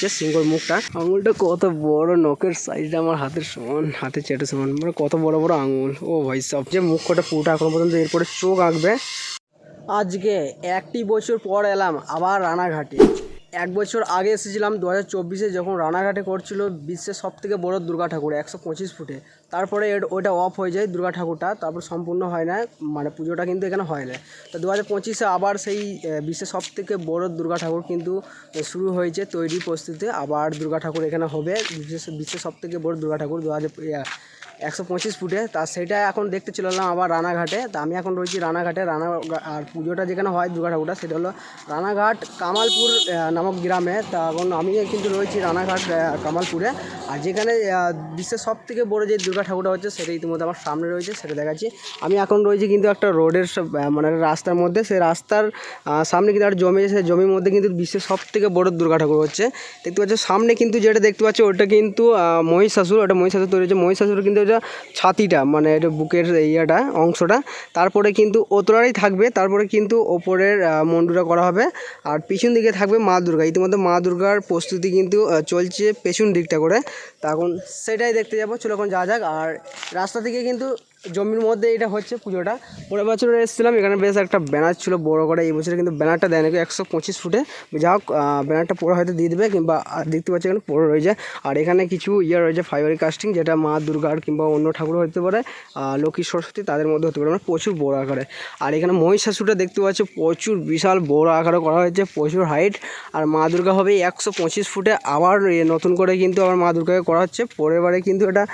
হচ্ছে সিংহর মুখটা। আঙুলটা কত বড়, নখের সাইজটা আমার হাতের সমান হাতে চেটে সমান। মানে কত বড় বড় আঙুল। ও ভাই, সব যে মুখ কটা পুরোটা এখনও পর্যন্ত এরপরে চোখ আঁকবে। আজকে একটি বছর পর এলাম আবার রানাঘাটে। এক বছর আগে এসেছিলাম দু হাজার চব্বিশে যখন রানাঘাটে করছিল বিশ্বের সব থেকে বড়ো দুর্গা ঠাকুর, একশো পঁচিশ ফুটে। তারপরে ওইটা অফ হয়ে যায় দুর্গা ঠাকুরটা, তারপর সম্পূর্ণ হয় না মানে পুজোটা কিন্তু এখানে হয় না। তো দু হাজার পঁচিশে আবার সেই বিশ্বের সব থেকে বড়ো দুর্গা ঠাকুর কিন্তু শুরু হয়েছে তৈরি প্রস্তুতি আবার দুর্গা ঠাকুর এখানে হবে, বিশ্বের বিশ্বের সব থেকে বড়ো দুর্গা ঠাকুর দু হাজার একশো পঁচিশ ফুটে, তা সেটা এখন দেখতে চলে এলাম আবার রানাঘাটে। তা আমি এখন রয়েছি রানাঘাটে। রানা আর পুজোটা যেখানে হয়, দুর্গা ঠাকুরটা, সেটা হলো রানাঘাট কামালপুর নামক গ্রামে। তা এখন আমি কিন্তু রয়েছি রানাঘাট কামালপুরে। আর যেখানে বিশ্বের সব থেকে বড়ো যে দুর্গা ঠাকুরটা হচ্ছে, সেটা ইতিমধ্যে আমার সামনে রয়েছে, সেটা দেখাচ্ছি। আমি এখন রয়েছি কিন্তু একটা রোডের মানে রাস্তার মধ্যে। সেই রাস্তার সামনে কিন্তু একটা জমি সেই জমির মধ্যে কিন্তু বিশ্বের সব থেকে বড়ো দুর্গা ঠাকুর হচ্ছে। দেখতে পাচ্ছ, সামনে কিন্তু যেটা দেখতে পাচ্ছ, ওটা কিন্তু মহিষাসুর। ওটা মহিষাসুর তৈরি হচ্ছে। মহিষাসুর কিন্তু এটা ছাতিটা মানে এটা বুকের ইয়েটা, অংশটা, তারপরে কিন্তু ওতরারই থাকবে, তারপরে কিন্তু ওপরের মন্ডুটা করা হবে, আর পিছন দিকে থাকবে মা দুর্গা। ইতিমধ্যে মা দুর্গার প্রস্তুতি কিন্তু চলছে পেছন দিকটা করে। তখন সেটাই দেখতে যাব, চলো এখন যা যাক, আর রাস্তা থেকে কিন্তু জমির মধ্যে এটা হচ্ছে পুজোটা। পরের বছর এসেছিলাম, এখানে বেশ একটা ব্যানার ছিল বড় করে, এই বছরে কিন্তু ব্যানারটা দেয় নাকি একশো পঁচিশ ফুটে। যা হোক ব্যানারটা পরে হয়তো দিয়ে দেবে কিংবা দেখতে পাচ্ছি এখানে পরে রয়েছে। আর এখানে কিছু ইয়ে রয়েছে ফাইবারি কাস্টিং যেটা মা দুর্গার কিংবা অন্য ঠাকুর হতে পারে লক্ষ্মী সরস্বতী, তাদের মধ্যে হতে পারে। মানে প্রচুর বড় আকারে। আর এখানে মহিষাসুরটা দেখতে পাচ্ছি, প্রচুর বিশাল বড় আকারে করা হয়েছে, প্রচুর হাইট আর মা দুর্গা হবে একশো পঁচিশ ফুটে। আবার নতুন করে কিন্তু আবার মা দুর্গাকে করা হচ্ছে। পরের বারে কিন্তু এটা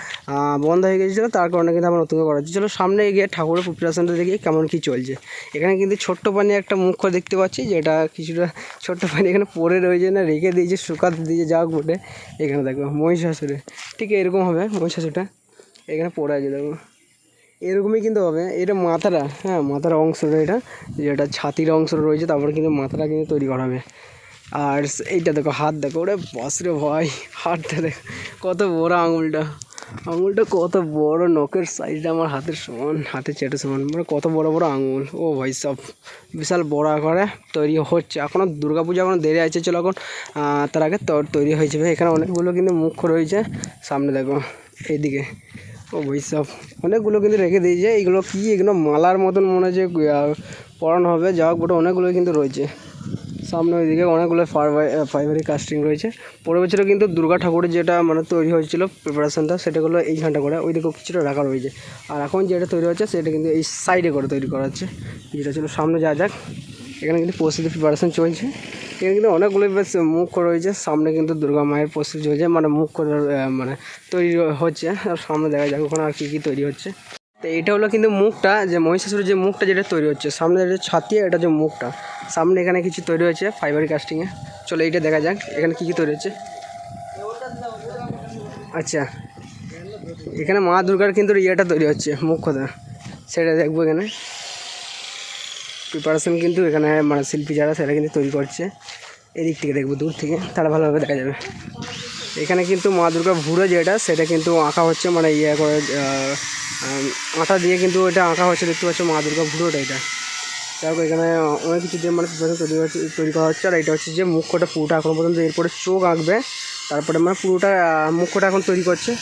বন্ধ হয়ে গেছিল, তার কারণে কিন্তু আবার নতুন করে করা হচ্ছে চলো সামনে গিয়ে ঠাকুরের প্রিপারেশনটা দেখি কেমন কী চলছে। এখানে কিন্তু ছোট্ট পানি একটা মুখ্য দেখতে পাচ্ছি, যেটা কিছুটা ছোট্ট পানি এখানে পড়ে রয়েছে না, রেখে দিয়েছে, শুকাতে দিয়েছে, যা বটে। এখানে দেখো মহিষাসুরে, ঠিক এরকম হবে মহিষাসুরটা। এখানে পড়ে আছে দেখো। এরকমই কিন্তু হবে। এটা মাথাটা হ্যাঁ মাথার অংশটা এটা, যেটা ছাতির অংশ রয়েছে, তারপরে কিন্তু মাথাটা কিন্তু তৈরি করা হবে। আর এইটা দেখো, হাত দেখো, ওরে বসরে ভয় হাতটা দেখো, কত বড় আঙুলটা। আঙুলটা কত বড়, নখের সাইজটা আমার হাতের সমান, হাতের চেটে সমান মানে কত বড় বড় আঙুল। ও ভাই সব বিশাল বড় আকারে তৈরি হচ্ছে। এখনও দুর্গা পূজা এখনও দেরি আছে, চলো এখন তার আগে তৈরি হয়ে যাবে এখানে অনেকগুলো কিন্তু মুখ্য রয়েছে। সামনে দেখো, এইদিকে। ও ভাই সব অনেকগুলো কিন্তু রেখে দিয়েছে। এইগুলো কি? এগুলো মালার মতন মনে হচ্ছে পড়ানো হবে। যা হোক, বটে, অনেকগুলো কিন্তু রয়েছে। সামনে ওইদিকে অনেকগুলো ফাইবারি কাস্টিং রয়েছে। পরের বছরে কিন্তু দুর্গা ঠাকুরের যেটা মানে তৈরি হয়েছিল প্রিপারেশনটা সেটা হলো এইখানটা করে। ওইদিকেও কিছুটা রাখা রয়েছে। আর এখন যেটা তৈরি হচ্ছে, সেটা কিন্তু এই সাইডে করে তৈরি করা হচ্ছে। যেটা ছিল সামনে যা যাক, এখানে কিন্তু প্রস্তুতি প্রিপারেশন চলছে। এখানে কিন্তু অনেকগুলো বেশ মুখ রয়েছে। সামনে কিন্তু দুর্গা মায়ের প্রস্তুতি চলছে। মানে মুখ করে মানে তৈরি হচ্ছে। আর সামনে দেখা যাক ওখানে আর কী কী তৈরি হচ্ছে। তো এটা হলো কিন্তু মুখটা, যে মহিষাসুরের যে মুখটা যেটা তৈরি হচ্ছে, সামনে যেটা ছাতিয়ে এটা যে মুখটা সামনে এখানে কিছু তৈরি হয়েছে ফাইবারি কাস্টিংয়ে চলো এইটা দেখা যাক, এখানে কী কী তৈরি হচ্ছে আচ্ছা এখানে মা দুর্গার কিন্তু ইয়েটা তৈরি হচ্ছে মুখ্যটা সেটা দেখব এখানে। প্রিপারেশন কিন্তু এখানে মানে শিল্পী যারা সেটা কিন্তু তৈরি করছে। এদিক থেকে দেখব, দূর থেকে। তারা ভালোভাবে দেখা যাবে। এখানে কিন্তু মা দুর্গা ভুড়ো যেটা, সেটা কিন্তু আঁকা হচ্ছে মানে ইয়ে করে আঠা দিয়ে কিন্তু ওটা আঁকা হচ্ছে। দেখতে পাচ্ছ মা দুর্গা ভুড়োটা এটা। হোক এখানে অনেক কিছু দিয়ে মানে প্রিপারেশন তৈরি হচ্ছে, তৈরি করা হচ্ছে। আর এটা হচ্ছে যে মুখ্যটা পুরোটা এখনও পর্যন্ত এরপরে চোখ আঁকবে। তারপরে মানে পুরোটা মুখ্যটা এখন তৈরি করছে।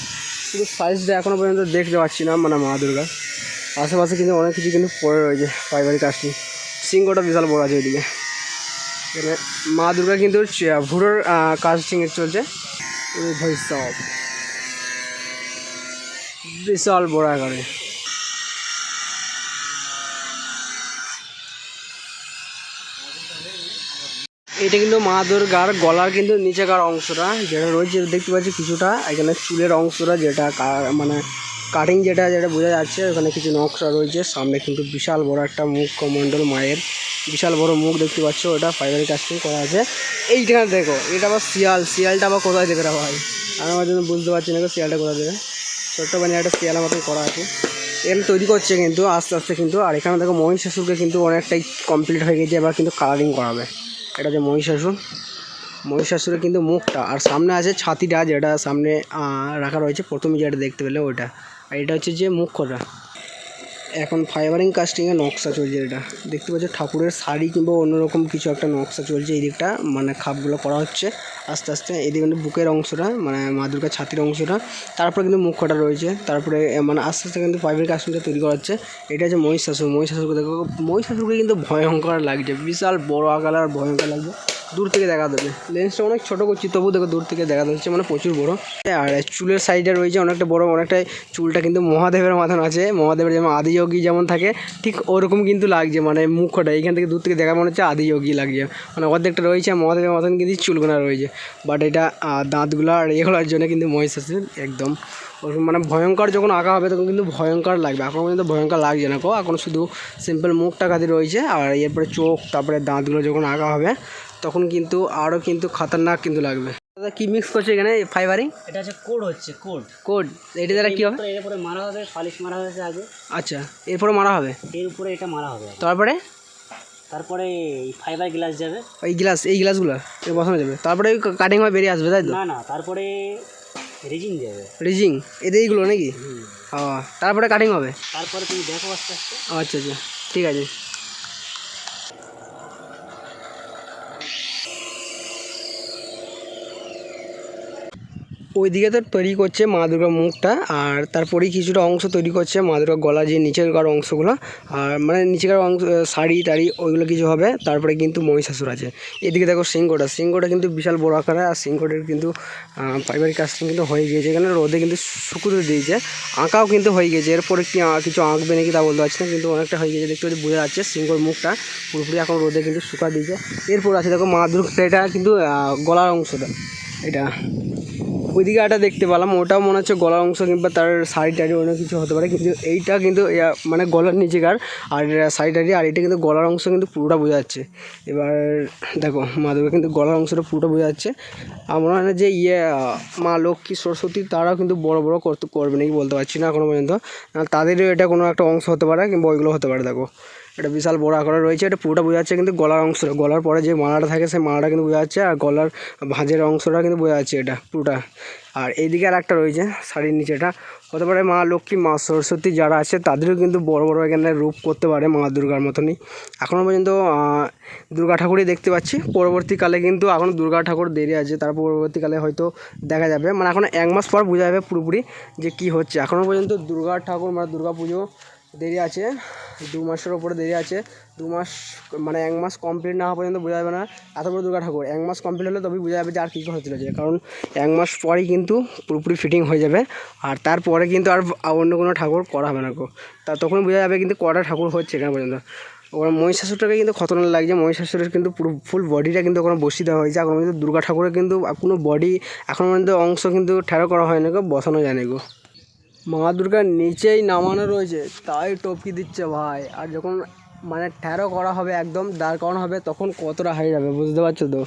কিন্তু সাইজটা এখনও পর্যন্ত দেখতে পাচ্ছি না মানে মা দুর্গা। আশেপাশে কিন্তু অনেক কিছু কিন্তু পড়ে রয়েছে ফাইবারি কাস্টিং সিংহটা বিশাল বড় আছে ওইদিকে এখানে মা দুর্গা কিন্তু চে- ভুড়োর কাস্টিং চলছে। বিশাল বড় আকারে। এটা কিন্তু মা দুর্গার গলার কিন্তু নিচেকার অংশটা, যেটা রয়েছে দেখতে পাচ্ছি কিছুটা, এখানে চুলের অংশটা যেটা মানে কাটিং যেটা যেটা বোঝা যাচ্ছে, ওখানে কিছু নকশা রয়েছে, সামনে কিন্তু বিশাল বড় একটা মুখ কমণ্ডল মায়ের, বিশাল বড় মুখ দেখতে পাচ্ছ, ওটা ফাইবারি কাস্টিং করা আছে। এইখানে দেখো, এটা আবার শিয়াল, শিয়ালটা আবার কোথায় দেবে ভাই? আমি আমার জন্য বুঝতে পারছি না শিয়ালটা কোথায় দেবে? ছোট্ট বানিয়ে একটা শিয়ালের মতন করা আছে। এখানে তৈরি করছে কিন্তু, আস্তে আস্তে কিন্তু, আর এখানে দেখো মহিষাসুরকে কিন্তু অনেকটাই কমপ্লিট হয়ে গেছে, এবার কিন্তু কালারিং করাবে। এটা যে মহিষাসুর। মহিষাসুরের কিন্তু মুখটা, আর সামনে আছে ছাতিটা যেটা সামনে রাখা রয়েছে। প্রথমে যেটা দেখতে পেলে ওইটা। আর এটা হচ্ছে যে মুখ্যটা এখন ফাইবারিং কাস্টিংয়ে নকশা চলছে এটা। দেখতে পাচ্ছ, ঠাকুরের শাড়ি কিংবা অন্যরকম কিছু একটা নকশা চলছে এই দিকটা মানে খাপগুলো করা হচ্ছে। আস্তে আস্তে এদিকে কিন্তু বুকের অংশটা মানে মা দুর্গার ছাতির অংশটা। তারপরে কিন্তু মুখটা রয়েছে। তারপরে মানে আস্তে আস্তে কিন্তু ফাইবারিং কাস্টিংটা তৈরি করা হচ্ছে। এটা হচ্ছে মহিষাসুর। মহিষাসুরকে দেখো, মহিষাসুরকে কিন্তু ভয়ঙ্কর লাগছে। বিশাল বড় আকার আর ভয়ঙ্কর লাগছে। দূর থেকে দেখা দেবে। লেন্সটা অনেক ছোটো করছি তবু দেখো দূর থেকে দেখা যাচ্ছে মানে প্রচুর বড়। আর চুলের সাইডে রয়েছে অনেকটা বড় অনেকটা চুলটা কিন্তু মহাদেবের মতন আছে। মহাদেবের যেমন আদিযোগী যেমন থাকে, ঠিক ওরকম কিন্তু লাগছে মানে মুখটা। এইখান থেকে দূর থেকে দেখা মনে হচ্ছে আদিযোগী লাগছে। মানে অর্ধেকটা রয়েছে মহাদেবের মতন কিন্তু চুলগুনা রয়েছে। বাট এটা দাঁতগুলো আর এগুলোর জন্য কিন্তু মহিষাসুর একদম। ওরকম মানে ভয়ঙ্কর যখন আঁকা হবে, তখন কিন্তু ভয়ঙ্কর লাগবে। এখন পর্যন্ত ভয়ঙ্কর লাগছে না কো এখন শুধু সিম্পল মুখটা কাঁদি রয়েছে, আর এরপরে চোখ, তারপরে দাঁতগুলো যখন আঁকা হবে তখন কিন্তু আরও কিন্তু খতরনাক কিন্তু লাগবে। দাদা কি মিক্স করছে এখানে ফাইবারিং এটা হচ্ছে কোড হচ্ছে কোড কোড এটা দ্বারা কী হবে? এর উপরে মারা হবে পালিশ মারা হয়েছে আগে। আচ্ছা এরপরে মারা হবে? এর উপরে এটা মারা হবে। তারপরে? তারপরে এই ফাইবার গ্লাস যাবে। এই গ্লাস এই গ্লাসগুলো বসানো যাবে। তারপরে কাটিং হয়ে বেরিয়ে আসবে তাই তো? না না তারপরে রেজিন যাবে। রিজিং এদের এইগুলো নাকি? ও তারপরে কাটিং হবে? তারপরে তুমি দেখো আস্তে আস্তে। আচ্ছা আচ্ছা। ঠিক আছে। ওইদিকে তো তৈরি করছে মা দুর্গার মুখটা, আর তারপরেই কিছুটা অংশ তৈরি করছে মা দুর্গার গলা যে নিচেরকার অংশগুলো, আর মানে নিচেকার অংশ শাড়ি টাড়ি ওইগুলো কিছু হবে, তারপরে কিন্তু মহিষাসুর আছে। এদিকে দেখো সিংহটা সিংহটা কিন্তু বিশাল বড় আকারে, আর সিংহটার কিন্তু পারিবারিক কাজটা কিন্তু হয়ে গিয়েছে। এখানে রোদে কিন্তু শুকুতে দিয়েছে, আঁকাও কিন্তু হয়ে গেছে এরপরে কি কিছু আঁকবে নাকি তা বলতে পারছি না, কিন্তু অনেকটা হয়ে গেছে দেখতে পাচ্ছি বোঝা যাচ্ছে সিংহর মুখটা পুরোপুরি এখন রোদে কিন্তু শুকা দিয়েছে। এরপর আছে দেখো মা দুর্গা, এটা কিন্তু গলার অংশটা। এটা। ওইদিকে একটা দেখতে পেলাম, ওটাও মনে হচ্ছে গলার অংশ কিংবা তার শাড়ি টাড়ি অন্য কিছু হতে পারে, কিন্তু এইটা কিন্তু মানে গলার নিচেকার আর শাড়ি টাড়ি আর এটা কিন্তু গলার অংশ কিন্তু পুরোটা বোঝা যাচ্ছে। এবার দেখো মা কিন্তু গলার অংশটা পুরোটা বোঝা যাচ্ছে। আমার মনে হয় যে ইয়ে মা লক্ষ্মী সরস্বতী, তারাও কিন্তু বড় বড় করতে, করবে নাকি বলতে পারছি না এখনও পর্যন্ত। তাদেরও এটা কোনো একটা অংশ হতে পারে কিংবা ওইগুলো হতে পারে, দেখো। এটা বিশাল বড় আকারে রয়েছে, এটা পুরোটা বোঝা যাচ্ছে কিন্তু গলার অংশটা গলার পরে যে মালাটা থাকে সেই মালাটা কিন্তু বোঝা যাচ্ছে আর গলার ভাঁজের অংশটা কিন্তু বোঝা যাচ্ছে এটা পুরোটা। আর এইদিকে আর একটা রয়েছে শাড়ির নিচেটা, হতে পারে মা লক্ষ্মী, মা সরস্বতী যারা আছে তাদেরও কিন্তু বড় বড় এখানে রূপ করতে পারে মা দুর্গার মতনই। এখনও পর্যন্ত দুর্গা ঠাকুরই দেখতে পাচ্ছি, পরবর্তীকালে কিন্তু এখন দুর্গা ঠাকুর দেরি আছে, তার পরবর্তীকালে হয়তো দেখা যাবে মানে এখন এক মাস পর বোঝা যাবে পুরোপুরি যে কি হচ্ছে। এখনও পর্যন্ত দুর্গা ঠাকুর মানে দুর্গা পুজো দেরি আছে। দু মাসের ওপরে দেরি আছে। দু মাস মানে এক মাস কমপ্লিট না হওয়া পর্যন্ত বোঝা যাবে না। এত বড় দুর্গা ঠাকুর, এক মাস কমপ্লিট হলে তবেই বোঝা যাবে যে আর কী হতে চলেছে। কারণ এক মাস পরেই কিন্তু পুরোপুরি ফিটিং হয়ে যাবে। আর তারপরে কিন্তু আর অন্য কোনো ঠাকুর করা হবে না তা তখন বোঝা যাবে কিন্তু কটা ঠাকুর হচ্ছে এখানে পর্যন্ত। ওরা মহিষাসুরটাকে কিন্তু খতরনাক লাগছে। মহিষাসুরের কিন্তু পুরো ফুল বডিটা কিন্তু ওখানে বসিয়ে দেওয়া হয়েছে। এখন পর্যন্ত দুর্গা ঠাকুরের কিন্তু কোনো বডি এখন পর্যন্ত অংশ কিন্তু ঠেরো করা হয়নি গো, বসানো যায়নি গো। মা দুর্গার নিচেই নামানো রয়েছে, তাই টপকি দিচ্ছে ভাই। আর যখন মানে ঠেরো করা হবে, একদম দাঁড় করানো হবে, তখন কতটা হাই যাবে, বুঝতে পারছ তো?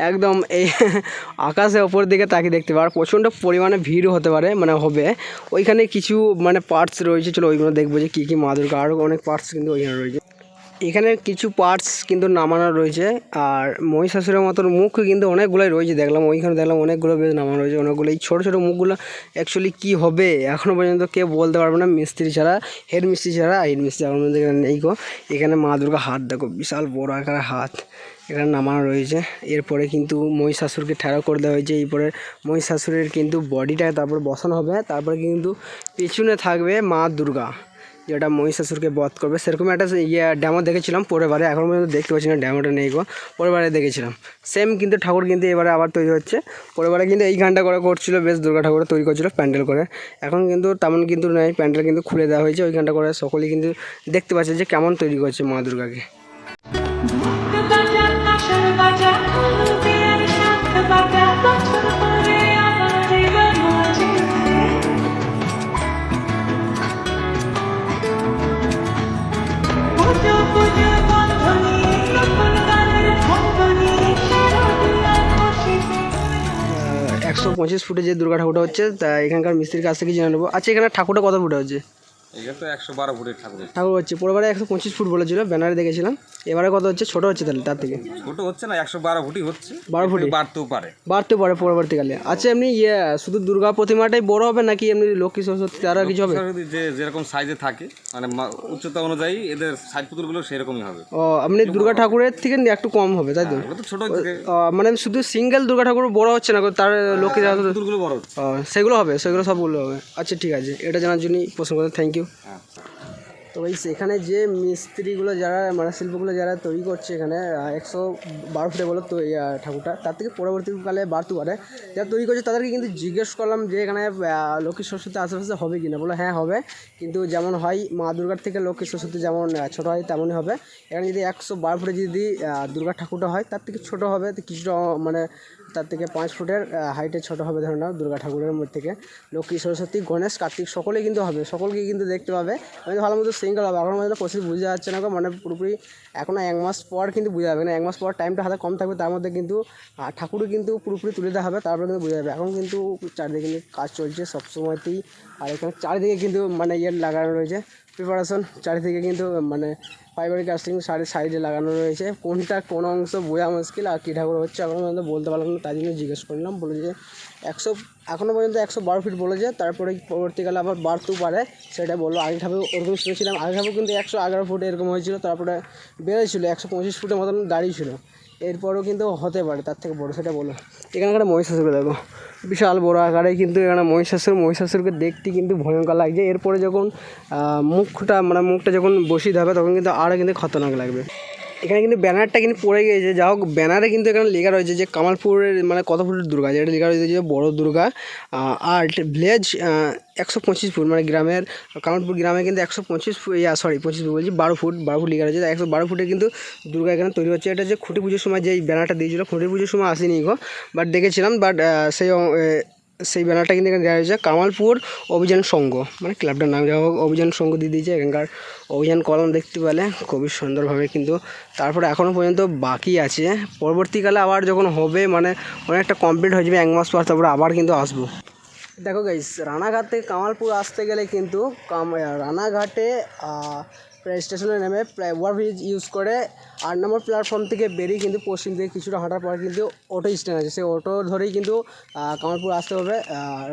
একদম এই আকাশে ওপর দিকে তাকে দেখতে পার, প্রচণ্ড পরিমাণে ভিড় হতে পারে মানে হবে। ওইখানে কিছু মানে পার্টস রয়েছে, চলো ওইগুলো দেখব যে কী কী মা দুর্গা আরও অনেক পার্টস কিন্তু ওইখানে রয়েছে। এখানে কিছু পার্টস কিন্তু নামানো রয়েছে, আর মহিষাসুরের মতন মুখ কিন্তু অনেকগুলোই রয়েছে। দেখলাম ওইখানে দেখলাম অনেকগুলো বেশ নামানো রয়েছে, অনেকগুলো এই ছোটো ছোটো মুখগুলো অ্যাকচুয়ালি কী হবে? এখনও পর্যন্ত কেউ বলতে পারবে না, মিস্ত্রি ছাড়া হেড মিস্ত্রি ছাড়া হেড মিস্ত্রি এখন পর্যন্ত এখানে নেই গো। এখানে মা দুর্গা হাত, দেখো বিশাল বড় আকারের হাত। এখানে নামানো রয়েছে। এরপরে কিন্তু মহিষাসুরকে ঠেড়া করে দেওয়া হয়েছে। এরপরে মহিষাসুরের কিন্তু বডিটা তারপরে বসানো হবে। তারপরে কিন্তু পেছনে থাকবে মা দুর্গা। যেটা মহিষাসুরকে বধ করবে, সেরকম একটা ইয়ে ড্যামো দেখেছিলাম পরেরবারে এখন পর্যন্ত দেখতে পাচ্ছি না ড্যামোটা নেই গো। পরেরবারে দেখেছিলাম। সেম কিন্তু ঠাকুর কিন্তু এবারে আবার তৈরি হচ্ছে। পরেরবারে কিন্তু এই গানটা করে করছিল, বেশ দুর্গা ঠাকুর তৈরি করছিল প্যান্ডেল করে। এখন কিন্তু তেমন কিন্তু নয়, প্যান্ডেল কিন্তু খুলে দেওয়া হয়েছে, ওই গানটা করে সকলেই কিন্তু দেখতে পাচ্ছে যে কেমন তৈরি করছে মা দুর্গাকে। পঁচিশ ফুটে যে দুর্গা ঠাকুরটা হচ্ছে, তা এখানকার মিস্ত্রির কাছ থেকে জেনে নেব। আচ্ছা এখানে ঠাকুরটা কত ফুটে হচ্ছে? একশো বারো ফুটের ঠাকুর। ঠাকুর হচ্ছে পরেবারে একশো পঁচিশ ফুট বলেছিল ব্যানারে দেখেছিলাম। এবারে কত হচ্ছে? ছোটো হচ্ছে তাহলে তার থেকে। ছোট হচ্ছে না একশো বারো ফুটই হচ্ছে। বারো? একটু বাড়তেও পারে। বাড়তে পারে পরবর্তীকালে। আচ্ছা এমনি ইয়ে শুধু দুর্গা প্রতিমাটাই বড় হবে নাকি এমনি লক্ষ্মী সরস্বতী তারা কিছু হবে? যে যেরকম সাইজে থাকে মানে উচ্চতা অনুযায়ী এদের সাইজ পুতুলগুলো সেরকমই হবে। ও আপনি দুর্গা ঠাকুরের থেকে একটু কম হবে তাই তো? ছোট মানে শুধু সিঙ্গেল দুর্গা ঠাকুর বড় হচ্ছে না তার লক্ষ্মী সরস্বতী? পুতুলগুলো বড় হচ্ছে। সেগুলো হবে সেগুলো সবগুলো হবে। আচ্ছা ঠিক আছে এটা জানার জন্যই প্রশ্ন করতে থ্যাংক ইউ তো ভাই সেখানে যে মিস্ত্রিগুলো যারা মানে শিল্পগুলো যারা তৈরি করছে এখানে একশো বারো ফুটে বলো তো ঠাকুরটা, তার থেকে পরবর্তীকালে বাড়তে পারে যারা তৈরি করছে তাদেরকে কিন্তু জিজ্ঞেস করলাম যে এখানে লক্ষ্মী সরস্বতী আশেপাশে হবে কি না বলে হ্যাঁ হবে। কিন্তু যেমন হয়, মা দুর্গার থেকে লক্ষ্মী সরস্বতী যেমন ছোটো হয়, তেমনই হবে। এখানে যদি একশো বারো ফুটে যদি দুর্গা ঠাকুরটা হয়, তার থেকে ছোটো হবে, তো কিছুটা মানে তার থেকে পাঁচ ফুটের হাইটে ছোটো হবে ধরে নাও দুর্গা ঠাকুরের মধ্যে থেকে। লক্ষ্মী, সরস্বতী, গণেশ, কার্তিক, সকলেই কিন্তু হবে সকলকে কিন্তু দেখতে পাবে। আমি ভালো মতো সিঙ্গেল হবে, এখন মধ্যে প্রসেস বোঝা যাচ্ছে না মানে পুরোপুরি এখনও এক মাস পর কিন্তু বোঝা যাবে না এক মাস পর টাইমটা হাতে কম থাকবে, তার মধ্যে কিন্তু ঠাকুরও কিন্তু পুরোপুরি তুলে দেওয়া হবে, তারপরে কিন্তু বোঝা যাবে। এখন কিন্তু চারিদিকে কিন্তু কাজ চলছে সবসময়তেই, আর এখানে চারিদিকে কিন্তু মানে ইয়ে লাগানো রয়েছে প্রিপারেশন চারিদিকে কিন্তু মানে ফাইবার কাস্টিং সাইডে সাইডে লাগানো রয়েছে। কোনটা কোন অংশ বোঝা মুশকিল আর কী ঠাকুর হচ্ছে এখনও পর্যন্ত বলতে পারলাম না, তাই জন্য জিজ্ঞেস করলাম। বলে যে একশো এখনও পর্যন্ত একশো বারো ফিট বলেছে, তারপরে পরবর্তীকালে আবার বাড়তেও পারে, সেটা বলল। আগে ঠাকুর ওরকম শুনেছিলাম, আগে ঠাকুর কিন্তু একশো এগারো ফুট এরকম হয়েছিল, তারপরে বেড়েছিল, একশো পঁচিশ ফুটের মতন দাঁড়িয়েছিল এরপরও কিন্তু হতে পারে, তার থেকে বড়ো সেটা বলো এখানে একটা মহিষাসুরকে দেখো। বিশাল বড় আকারে কিন্তু এখানে মহিষাসুর, মহিষাসুরকে দেখতে কিন্তু ভয়ঙ্কর লাগছে। এরপরে যখন মুখটা মানে মুখটা যখন বসিয়ে হবে তখন কিন্তু আরও কিন্তু খতরনাক লাগবে। এখানে কিন্তু ব্যানারটা কিন্তু পড়ে গিয়েছে। যা হোক, ব্যানারে কিন্তু এখানে লেখা রয়েছে যে কামালপুরের মানে কত ফুটের দুর্গা, যেটা লেখা রয়েছে যে বড় দুর্গা আর্ট ভিলেজ একশো পঁচিশ ফুট মানে গ্রামের, কামালপুর গ্রামে কিন্তু একশো পঁচিশ ফুট, ইয়া সরি পঁচিশ ফুট বলছি, বারো ফুট বারো ফুট লেখা রয়েছে। একশো বারো ফুটে কিন্তু দুর্গা এখানে তৈরি হচ্ছে। এটা যে খুঁটি পুজোর সময় যে এই ব্যানারটা দিয়েছিল, খুঁটি পুজোর সময় আসেনি গো বাট দেখেছিলাম বাট সেই সেই ব্যানারটা কিন্তু এখানে দেওয়া হয়েছে, কামালপুর অভিযান সংঘ মানে ক্লাবটার নাম যা হোক, অভিযান সংঘ দিয়ে দিয়েছে। এখানকার অভিযান কলম দেখতে পেলে খুবই সুন্দরভাবে কিন্তু তারপরে এখনও পর্যন্ত বাকি আছে। পরবর্তীকালে আবার যখন হবে মানে অনেকটা কমপ্লিট হয়ে যাবে, এক মাস পর তারপরে আবার কিন্তু আসব। দেখো গাইস রানাঘাট থেকে কামালপুর আসতে গেলে কিন্তু কাম রানাঘাটে প্রায় স্টেশনে নেমে প্রায় ওভারব্রিজ ইউজ করে আট নম্বর প্ল্যাটফর্ম থেকে বেরিয়ে কিন্তু পশ্চিম দিকে কিছুটা হাঁটার পর কিন্তু অটো স্ট্যান্ড আছে। সেই অটো ধরেই কিন্তু আহ, কামালপুর আসতে হবে।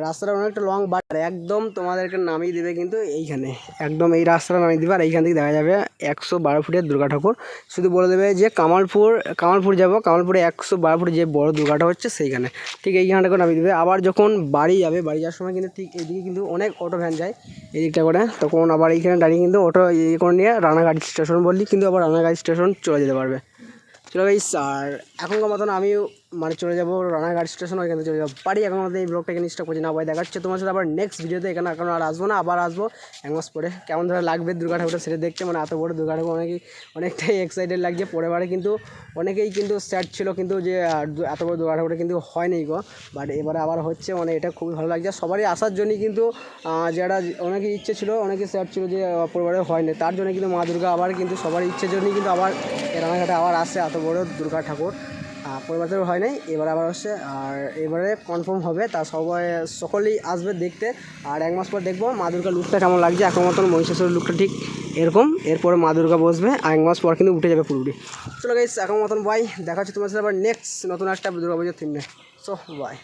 রাস্তাটা অনেকটা লং বাট একদম তোমাদেরকে নামিয়ে দেবে কিন্তু এইখানে। একদম এই রাস্তাটা নামিয়ে দেবে আর এইখান থেকে দেখা যাবে একশো বারো ফুটের দুর্গা ঠাকুর। শুধু বলে দেবে যে কামালপুর কামালপুর যাব কামালপুরে একশো বারো ফুটে যে বড় দুর্গাটা হচ্ছে সেইখানে। ঠিক এইখানটা করে নামিয়ে দেবে। আবার যখন বাড়ি যাবে বাড়ি যাওয়ার সময় কিন্তু ঠিক এদিকে কিন্তু অনেক অটো ভ্যান যায় এদিকটা করে। তখন আবার এইখানে দাঁড়িয়ে কিন্তু অটো ইয়ে করে নিয়ে রানাঘাট স্টেশন বললি কিন্তু আবার রানাঘাট স্টেশন চলে যেতে পারবে। চলো গাইস আর এখনকার মতন আমিও মানে চলে যাব রানাঘাট স্টেশন, ওইখান চলে যাব বাড়ি। এখন মতো এই ব্লগটা এখানে স্টপ করছি না ভাই দেখাচ্ছে। তোমার সাথে আবার নেক্সট ভিডিওতে এখানে এখন আর আসব না, আবার আসব। এক মাস পরে কেমন ধরে লাগবে দুর্গা ঠাকুরটা সেটা দেখতে। মানে এত বড় দুর্গা ঠাকুর অনেকেই অনেকটাই এক্সাইটেড লাগছে। পরের বারে কিন্তু অনেকেই কিন্তু স্যাড ছিল কিন্তু যে এত বড় দুর্গা ঠাকুরটা কিন্তু হয়নি গো। বাট এবারে আবার হচ্ছে মানে এটা খুবই ভালো লাগছে। সবারই আসার জন্যই কিন্তু যারা অনেকে ইচ্ছে ছিল অনেকে স্যাড ছিল যে পরিবারে হয়নি। তার জন্য কিন্তু মা দুর্গা আবার কিন্তু সবার ইচ্ছের জন্যই কিন্তু আবার রানাঘাটে আবার আসে। এত বড় দুর্গা ঠাকুর। পরিবারের হয় নাই, এবার আবার হচ্ছে আর এবারে কনফার্ম হবে, তা সবাই, সকলেই আসবে দেখতে। আর এক মাস পর দেখব মা দুর্গা লুকটা কেমন লাগছে। এখন মতন মহিষাসুরের লুকটা ঠিক এরকম। এরপরে মা দুর্গা বসবে, আর এক মাস পর কিন্তু উঠে যাবে পুরোপুরি। চলো গাইস এখন মতন বাই দেখা হচ্ছে তোমার সাথে আবার নেক্সট নতুন একটা দুর্গা পুজোর থিম নিয়ে। So by